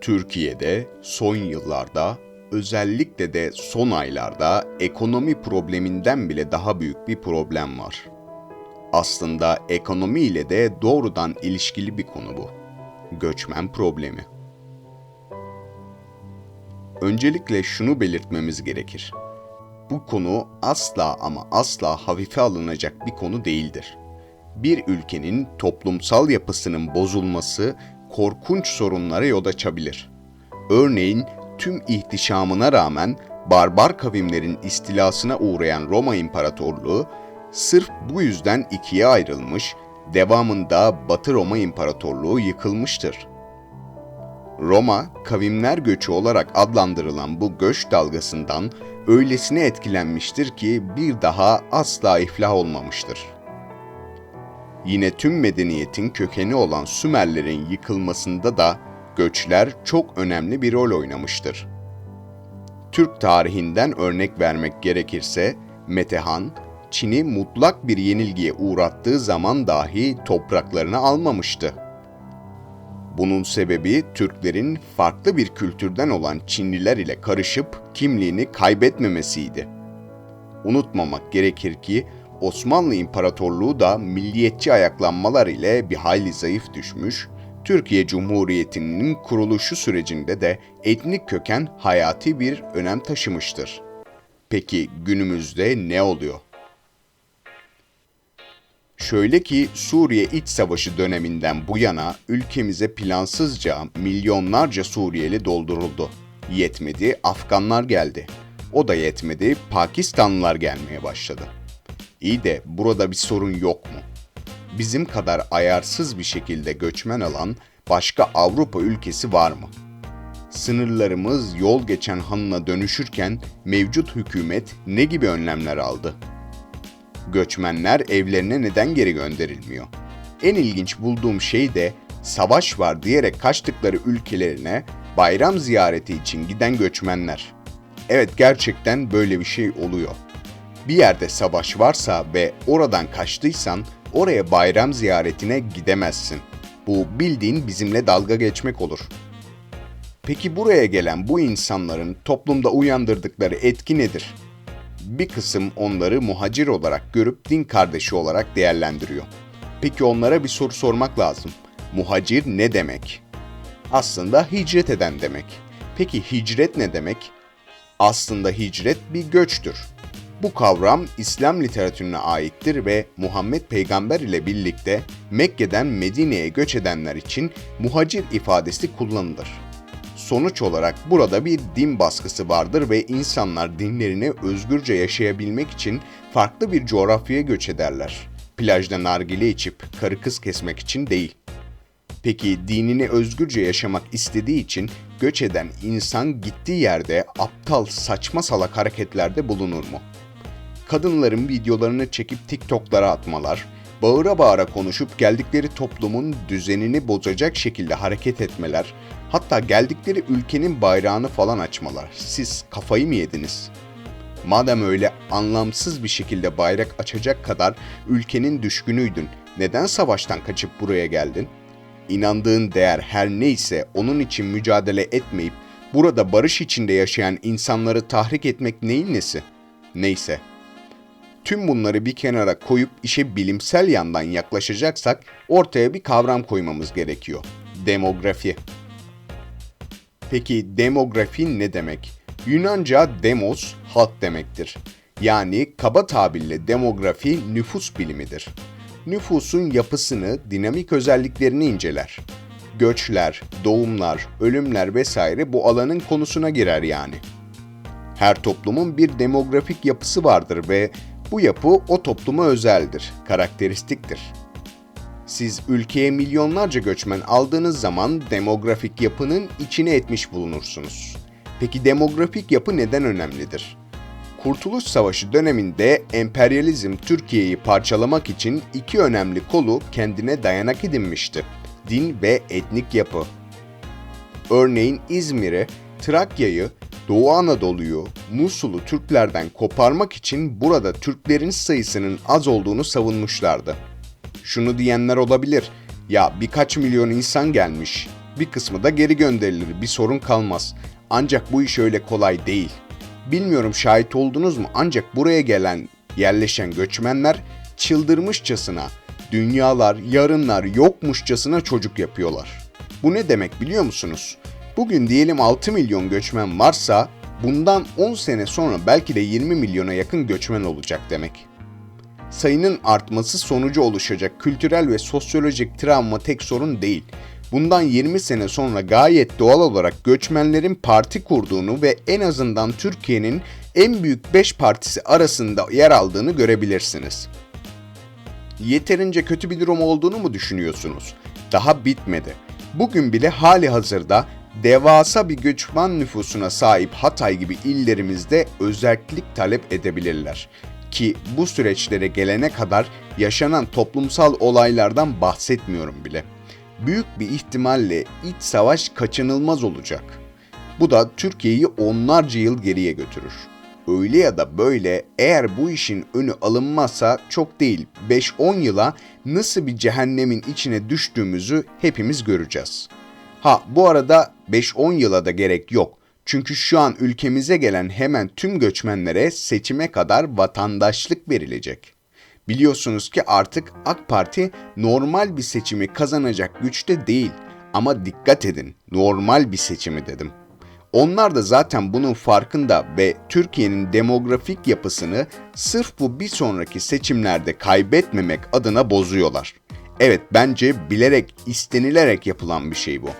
Türkiye'de son yıllarda özellikle de son aylarda ekonomi probleminden bile daha büyük bir problem var. Aslında ekonomi ile de doğrudan ilişkili bir konu bu. Göçmen problemi. Öncelikle şunu belirtmemiz gerekir. Bu konu asla ama asla hafife alınacak bir konu değildir. Bir ülkenin toplumsal yapısının bozulması korkunç sorunlara yol açabilir. Örneğin tüm ihtişamına rağmen barbar kavimlerin istilasına uğrayan Roma İmparatorluğu sırf bu yüzden ikiye ayrılmış, devamında Batı Roma İmparatorluğu yıkılmıştır. Roma, kavimler göçü olarak adlandırılan bu göç dalgasından öylesine etkilenmiştir ki bir daha asla iflah olmamıştır. Yine tüm medeniyetin kökeni olan Sümerlerin yıkılmasında da göçler çok önemli bir rol oynamıştır. Türk tarihinden örnek vermek gerekirse Metehan, Çin'i mutlak bir yenilgiye uğrattığı zaman dahi topraklarını almamıştı. Bunun sebebi Türklerin farklı bir kültürden olan Çinliler ile karışıp kimliğini kaybetmemesiydi. Unutmamak gerekir ki Osmanlı İmparatorluğu da milliyetçi ayaklanmalar ile bir hayli zayıf düşmüş, Türkiye Cumhuriyeti'nin kuruluşu sürecinde de etnik köken hayati bir önem taşımıştır. Peki günümüzde ne oluyor? Şöyle ki Suriye İç Savaşı döneminden bu yana ülkemize plansızca milyonlarca Suriyeli dolduruldu. Yetmedi Afganlar geldi. O da yetmedi Pakistanlılar gelmeye başladı. İyi de burada bir sorun yok mu? Bizim kadar ayarsız bir şekilde göçmen alan başka Avrupa ülkesi var mı? Sınırlarımız yol geçen hanına dönüşürken mevcut hükümet ne gibi önlemler aldı? Göçmenler evlerine neden geri gönderilmiyor? En ilginç bulduğum şey de savaş var diyerek kaçtıkları ülkelerine bayram ziyareti için giden göçmenler. Evet gerçekten böyle bir şey oluyor. Bir yerde savaş varsa ve oradan kaçtıysan oraya bayram ziyaretine gidemezsin. Bu bildiğin bizimle dalga geçmek olur. Peki buraya gelen bu insanların toplumda uyandırdıkları etki nedir? Bir kısım onları muhacir olarak görüp din kardeşi olarak değerlendiriyor. Peki onlara bir soru sormak lazım. Muhacir ne demek? Aslında hicret eden demek. Peki hicret ne demek? Aslında hicret bir göçtür. Bu kavram İslam literatürüne aittir ve Muhammed Peygamber ile birlikte Mekke'den Medine'ye göç edenler için muhacir ifadesi kullanılır. Sonuç olarak burada bir din baskısı vardır ve insanlar dinlerini özgürce yaşayabilmek için farklı bir coğrafyaya göç ederler. Plajda nargile içip karı kız kesmek için değil. Peki dinini özgürce yaşamak istediği için göç eden insan gittiği yerde aptal saçma salak hareketlerde bulunur mu? Kadınların videolarını çekip TikTok'lara atmalar, bağıra bağıra konuşup geldikleri toplumun düzenini bozacak şekilde hareket etmeler, hatta geldikleri ülkenin bayrağını falan açmalar. Siz kafayı mı yediniz? Madem öyle anlamsız bir şekilde bayrak açacak kadar ülkenin düşkünüydün, neden savaştan kaçıp buraya geldin? İnandığın değer her neyse onun için mücadele etmeyip burada barış içinde yaşayan insanları tahrik etmek neyin nesi? Neyse, Tüm bunları bir kenara koyup işe bilimsel yandan yaklaşacaksak ortaya bir kavram koymamız gerekiyor. Demografi. Peki demografi ne demek? Yunanca demos halk demektir. Yani kaba tabirle demografi nüfus bilimidir. Nüfusun yapısını, dinamik özelliklerini inceler. Göçler, doğumlar, ölümler vesaire bu alanın konusuna girer yani. Her toplumun bir demografik yapısı vardır ve bu yapı o topluma özeldir, karakteristiktir. Siz ülkeye milyonlarca göçmen aldığınız zaman demografik yapının içine etmiş bulunursunuz. Peki demografik yapı neden önemlidir? Kurtuluş Savaşı döneminde emperyalizm Türkiye'yi parçalamak için iki önemli kolu kendine dayanak edinmişti. Din ve etnik yapı. Örneğin İzmir'e, Trakya'yı Doğu Anadolu'yu, Musul'u Türklerden koparmak için burada Türklerin sayısının az olduğunu savunmuşlardı. Şunu diyenler olabilir, ya birkaç milyon insan gelmiş, Bir kısmı da geri gönderilir, bir sorun kalmaz. Ancak bu iş öyle kolay değil. Bilmiyorum şahit oldunuz mu ancak buraya gelen, yerleşen göçmenler çıldırmışçasına, dünyalar, yarınlar yokmuşçasına çocuk yapıyorlar. Bu ne demek biliyor musunuz? Bugün diyelim 6 milyon göçmen varsa bundan 10 sene sonra belki de 20 milyona yakın göçmen olacak demek. Sayının artması sonucu oluşacak kültürel ve sosyolojik travma tek sorun değil. Bundan 20 sene sonra gayet doğal olarak göçmenlerin parti kurduğunu ve en azından Türkiye'nin en büyük 5 partisi arasında yer aldığını görebilirsiniz. Yeterince kötü bir durum olduğunu mu düşünüyorsunuz? Daha bitmedi. Bugün bile hali hazırda devasa bir göçmen nüfusuna sahip Hatay gibi illerimizde özellik talep edebilirler. Ki bu süreçlere gelene kadar yaşanan toplumsal olaylardan bahsetmiyorum bile. Büyük bir ihtimalle iç savaş kaçınılmaz olacak. Bu da Türkiye'yi onlarca yıl geriye götürür. Öyle ya da böyle eğer bu işin önü alınmazsa çok değil 5-10 yıla nasıl bir cehennemin içine düştüğümüzü hepimiz göreceğiz. Ha bu arada 5-10 yıla da gerek yok. Çünkü şu an ülkemize gelen hemen tüm göçmenlere seçime kadar vatandaşlık verilecek. Biliyorsunuz ki artık AK Parti normal bir seçimi kazanacak güçte değil. Ama dikkat edin, normal bir seçimi dedim. Onlar da zaten bunun farkında ve Türkiye'nin demografik yapısını sırf bu bir sonraki seçimlerde kaybetmemek adına bozuyorlar. Evet bence bilerek, istenilerek yapılan bir şey bu.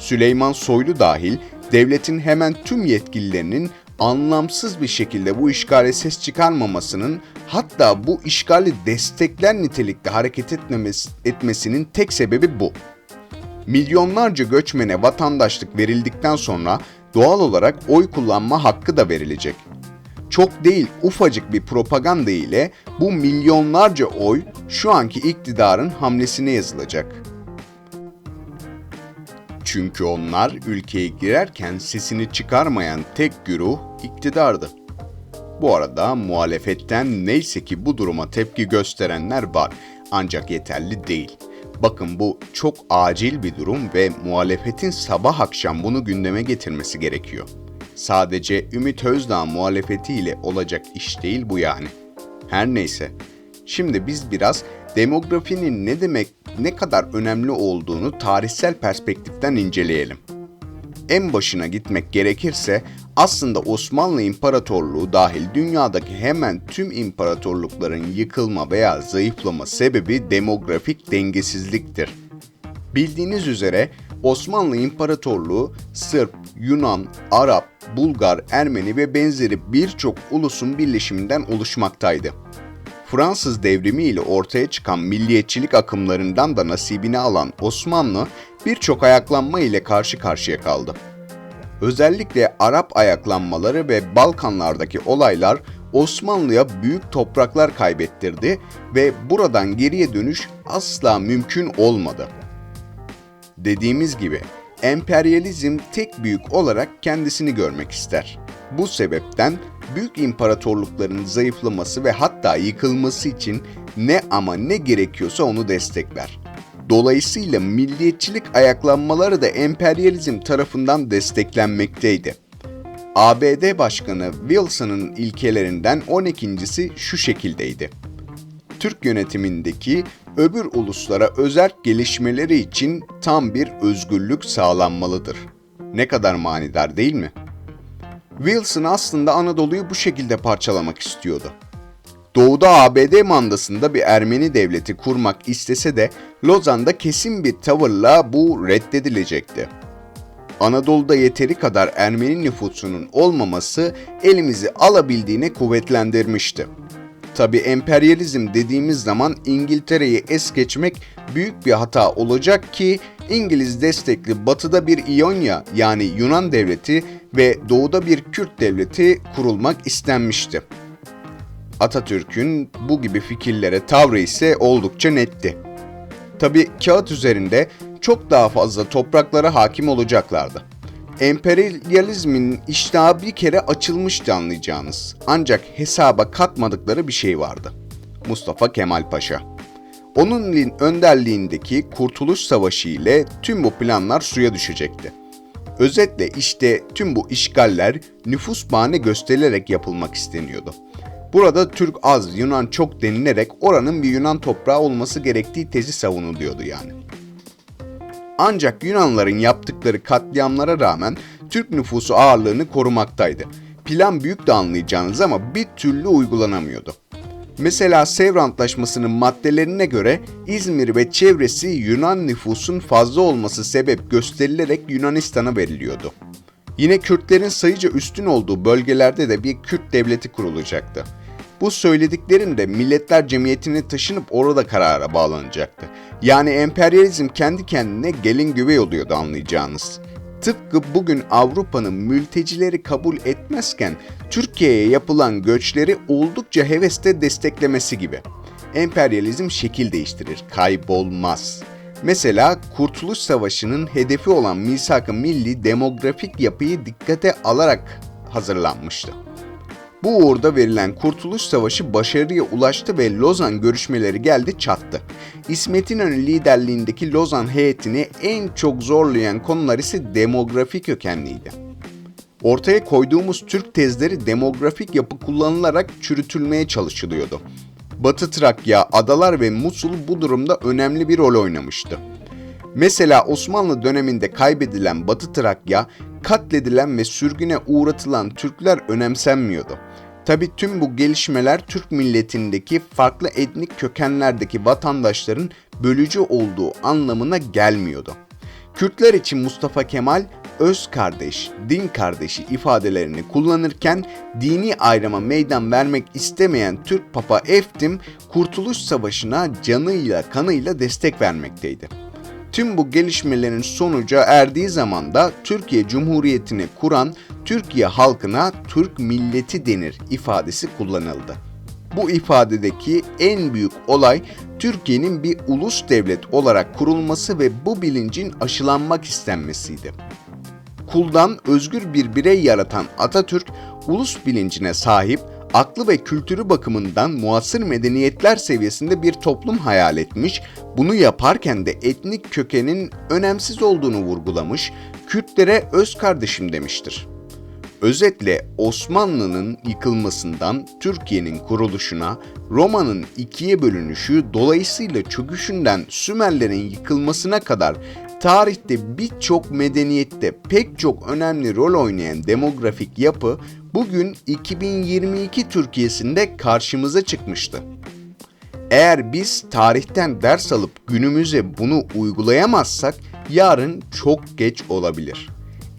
Süleyman Soylu dahil devletin hemen tüm yetkililerinin anlamsız bir şekilde bu işgale ses çıkarmamasının hatta bu işgali destekler nitelikte hareket etmemesi, etmesinin tek sebebi bu. Milyonlarca göçmene vatandaşlık verildikten sonra doğal olarak oy kullanma hakkı da verilecek. Çok değil ufacık bir propaganda ile bu milyonlarca oy şu anki iktidarın hamlesine yazılacak. Çünkü onlar ülkeye girerken sesini çıkarmayan tek güruh iktidardı. Bu arada muhalefetten neyse ki bu duruma tepki gösterenler var ancak yeterli değil. Bakın bu çok acil bir durum ve muhalefetin sabah akşam bunu gündeme getirmesi gerekiyor. Sadece Ümit Özdağ muhalefetiyle olacak iş değil bu yani. Her neyse. Şimdi biz biraz demografinin ne demek, ne kadar önemli olduğunu tarihsel perspektiften inceleyelim. En başına gitmek gerekirse aslında Osmanlı İmparatorluğu dahil dünyadaki hemen tüm imparatorlukların yıkılma veya zayıflama sebebi demografik dengesizliktir. Bildiğiniz üzere Osmanlı İmparatorluğu Sırp, Yunan, Arap, Bulgar, Ermeni ve benzeri birçok ulusun birleşiminden oluşmaktaydı. Fransız devrimi ile ortaya çıkan milliyetçilik akımlarından da nasibini alan Osmanlı birçok ayaklanma ile karşı karşıya kaldı. Özellikle Arap ayaklanmaları ve Balkanlardaki olaylar Osmanlı'ya büyük topraklar kaybettirdi ve buradan geriye dönüş asla mümkün olmadı. Dediğimiz gibi emperyalizm tek büyük olarak kendisini görmek ister. Bu sebepten büyük imparatorlukların zayıflaması ve hatta yıkılması için ne ama ne gerekiyorsa onu destekler. Dolayısıyla milliyetçilik ayaklanmaları da emperyalizm tarafından desteklenmekteydi. ABD Başkanı Wilson'ın ilkelerinden 12.si şu şekildeydi. Türk yönetimindeki öbür uluslara özerk gelişmeleri için tam bir özgürlük sağlanmalıdır. Ne kadar manidar değil mi? Wilson aslında Anadolu'yu bu şekilde parçalamak istiyordu. Doğuda ABD mandasında bir Ermeni devleti kurmak istese de Lozan'da kesin bir tavırla bu reddedilecekti. Anadolu'da yeteri kadar Ermeni nüfusunun olmaması elimizi alabildiğine kuvvetlendirmişti. Tabi emperyalizm dediğimiz zaman İngiltere'yi es geçmek büyük bir hata olacak ki İngiliz destekli batıda bir İonya yani Yunan devleti ve doğuda bir Kürt devleti kurulmak istenmişti. Atatürk'ün bu gibi fikirlere tavrı ise oldukça netti. Tabi kağıt üzerinde çok daha fazla topraklara hakim olacaklardı. Emperyalizmin iştahı bir kere açılmıştı anlayacağınız. Ancak hesaba katmadıkları bir şey vardı. Mustafa Kemal Paşa. Onun önderliğindeki Kurtuluş Savaşı ile tüm bu planlar suya düşecekti. Özetle işte tüm bu işgaller nüfus bahane gösterilerek yapılmak isteniyordu. Burada Türk az, Yunan çok denilerek oranın bir Yunan toprağı olması gerektiği tezi savunuluyordu yani. Ancak Yunanların yaptıkları katliamlara rağmen Türk nüfusu ağırlığını korumaktaydı. Plan büyük de anlayacağınız ama bir türlü uygulanamıyordu. Mesela Sevr Antlaşması'nın maddelerine göre İzmir ve çevresi Yunan nüfusun fazla olması sebep gösterilerek Yunanistan'a veriliyordu. Yine Kürtlerin sayıca üstün olduğu bölgelerde de bir Kürt devleti kurulacaktı. Bu söylediklerim de Milletler Cemiyeti'ne taşınıp orada karara bağlanacaktı. Yani emperyalizm kendi kendine gelin güvey oluyordu anlayacağınız. Tıpkı bugün Avrupa'nın mültecileri kabul etmezken Türkiye'ye yapılan göçleri oldukça hevesle desteklemesi gibi. Emperyalizm şekil değiştirir, kaybolmaz. Mesela Kurtuluş Savaşı'nın hedefi olan misak-ı milli demografik yapıyı dikkate alarak hazırlanmıştı. Bu uğurda verilen Kurtuluş Savaşı başarıya ulaştı ve Lozan görüşmeleri geldi çattı. İsmet İnönü liderliğindeki Lozan heyetini en çok zorlayan konular ise demografi kökenliydi. Ortaya koyduğumuz Türk tezleri demografik yapı kullanılarak çürütülmeye çalışılıyordu. Batı Trakya, Adalar ve Musul bu durumda önemli bir rol oynamıştı. Mesela Osmanlı döneminde kaybedilen Batı Trakya, katledilen ve sürgüne uğratılan Türkler önemsenmiyordu. Tabi tüm bu gelişmeler Türk milletindeki farklı etnik kökenlerdeki vatandaşların bölücü olduğu anlamına gelmiyordu. Kürtler için Mustafa Kemal öz kardeş, din kardeşi ifadelerini kullanırken dini ayrıma meydan vermek istemeyen Türk Papa Eftim Kurtuluş Savaşı'na canıyla kanıyla destek vermekteydi. Tüm bu gelişmelerin sonuca erdiği zaman da Türkiye Cumhuriyeti'ni kuran Türkiye halkına Türk milleti denir ifadesi kullanıldı. Bu ifadedeki en büyük olay Türkiye'nin bir ulus devlet olarak kurulması ve bu bilincin aşılanmak istenmesiydi. Kuldan özgür bir birey yaratan Atatürk, ulus bilincine sahip, aklı ve kültürü bakımından muasır medeniyetler seviyesinde bir toplum hayal etmiş, bunu yaparken de etnik kökenin önemsiz olduğunu vurgulamış, Kürtlere öz kardeşim demiştir. Özetle Osmanlı'nın yıkılmasından Türkiye'nin kuruluşuna, Roma'nın ikiye bölünüşü dolayısıyla çöküşünden Sümerlerin yıkılmasına kadar tarihte birçok medeniyette pek çok önemli rol oynayan demografik yapı bugün 2022 Türkiye'sinde karşımıza çıkmıştı. Eğer biz tarihten ders alıp günümüze bunu uygulayamazsak yarın çok geç olabilir.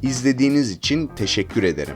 İzlediğiniz için teşekkür ederim.